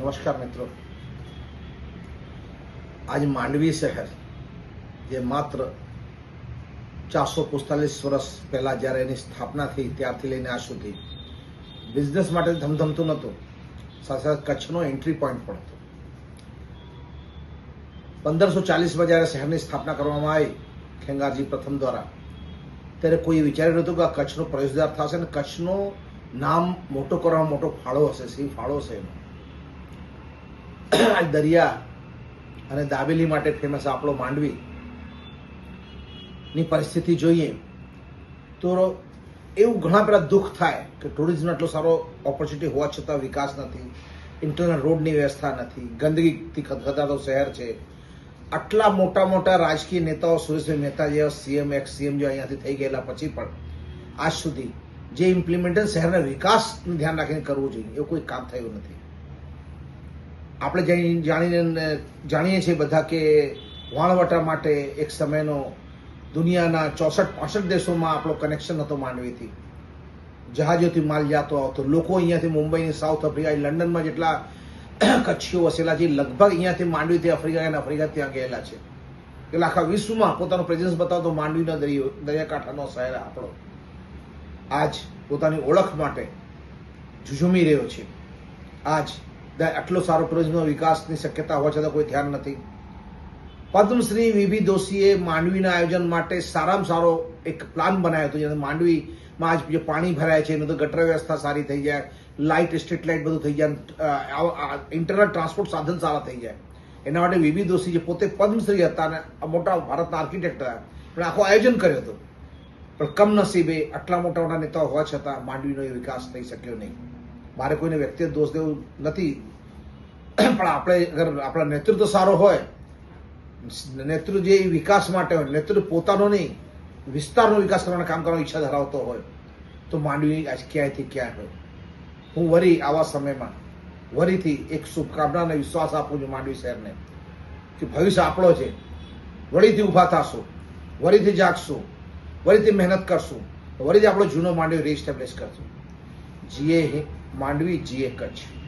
નમસ્કાર મિત્રો. આજ માંડવી શહેર, જે માત્ર ચારસો પિસ્તાલીસ વર્ષ પહેલાં જ્યારે એની સ્થાપના થઈ, ત્યારથી લઈને આ સુધી બિઝનેસ માટે ધમધમતું નહોતું. સાથે સાથે કચ્છનો એન્ટ્રી પોઈન્ટ પણ હતો. પંદરસો ચાલીસમાં જ્યારે શહેરની સ્થાપના કરવામાં આવી, ખેંગારજી પ્રથમ દ્વારા, ત્યારે કોઈ વિચાર્યું નહોતું કે આ કચ્છનો પ્રવેશદ્વાર થશે અને કચ્છનું નામ મોટો કરવામાં મોટો ફાળો હશે, સિંહ ફાળો હશે એનો. આ દરિયા અને દાબેલી માટે ફેમસ આપણો માંડવી ની પરિસ્થિતિ જોઈએ તો એવું ઘણા બધા દુઃખ થાય કે ટુરિઝમ એટલો સારો ઓપોર્ચ્યુનિટી હોવા છતાં વિકાસ નથી ઇન્ટરનલ રોડની વ્યવસ્થા નથી ગંદકીથી ખતખતાતો શહેર છે. આટલા મોટા મોટા રાજકીય નેતાઓ સુરેશભાઈ મહેતા જેવા સીએમ એક્સ સીએમ જેવા અહીંયાથી થઈ ગયેલા પછી પણ આજ સુધી જે ઇમ્પ્લિમેન્ટેશન શહેરના વિકાસનું ધ્યાન રાખીને કરવું જોઈએ, એવું કોઈ કામ થયું નથી. આપણે જાણી- જાણીને જાણીએ છીએ બધા કે વાણવટા માટે એક સમયનો દુનિયાના ચોસઠ, પાસઠ દેશોમાં આપણો કનેક્શન હતો. માંડવીથી જહાજોથી માલ જતો આવતો. લોકો અહીંયાથી મુંબઈની સાઉથ આફ્રિકા લંડનમાં જેટલા કચ્છીઓ વસેલા છે લગભગ અહીંયાથી માંડવીથી આફ્રિકા અને આફ્રિકા ત્યાં ગયેલા છે. એટલે આખા વિશ્વમાં પોતાનો પ્રેઝન્સ બતાવતો માંડવીનો દરિયો, દરિયાકાંઠાનો શહેર આપણો. આજ પોતાની ઓળખ માટે ઝુઝુમી રહ્યો છે. આજ આટલો સારો ટુરિઝમનો વિકાસની શક્યતા હોવા છતાં કોઈ ધ્યાન નથી. પદ્મશ્રી વીબી દોશીએ માંડવીના આયોજન માટે સારામાં સારો એક પ્લાન બનાવ્યો હતો, જેને માંડવીમાં આજ જે પાણી ભરાય છે, એનું તો ગટર વ્યવસ્થા સારી થઈ જાય, લાઇટ, સ્ટ્રીટ લાઇટ બધું થઈ જાય ઇન્ટરનલ ટ્રાન્સપોર્ટ સાધન સારા થઈ જાય. એના માટે વીબી દોશી જે પોતે પદ્મશ્રી હતા અને મોટા ભારતના આર્કિટેક્ટ હતા પણ આખું આયોજન કર્યું હતું. પણ કમનસીબે આટલા મોટા મોટા નેતાઓ હોવા છતાં માંડવીનો એ વિકાસ થઈ શક્યો નહીં. મારે કોઈને વ્યક્તિગત દોષ દેવું નથી પણ આપણે અગર આપણા નેતૃત્વ સારો હોય, નેતૃત્વ જે વિકાસ માટે હોય, નેતૃત્વ પોતાનો નહીં, વિસ્તારનો વિકાસ કરવાના કામ કરવાની ઈચ્છા ધરાવતો હોય, તો માંડવી આજ ક્યાંયથી ક્યાં હોય હું વરી આવા સમયમાં, વરીથી એક શુભકામના અને વિશ્વાસ આપું છું માંડવી શહેરને, કે ભવિષ્ય આપણો છે. વળીથી ઊભા થશું, વરીથી જાગશું, વરીથી મહેનત કરશું વળીથી આપણો જૂનો માંડવી રીસ્ટેબ્લિશ કરશું. જીએ માંડવી જીએ કચ્છ.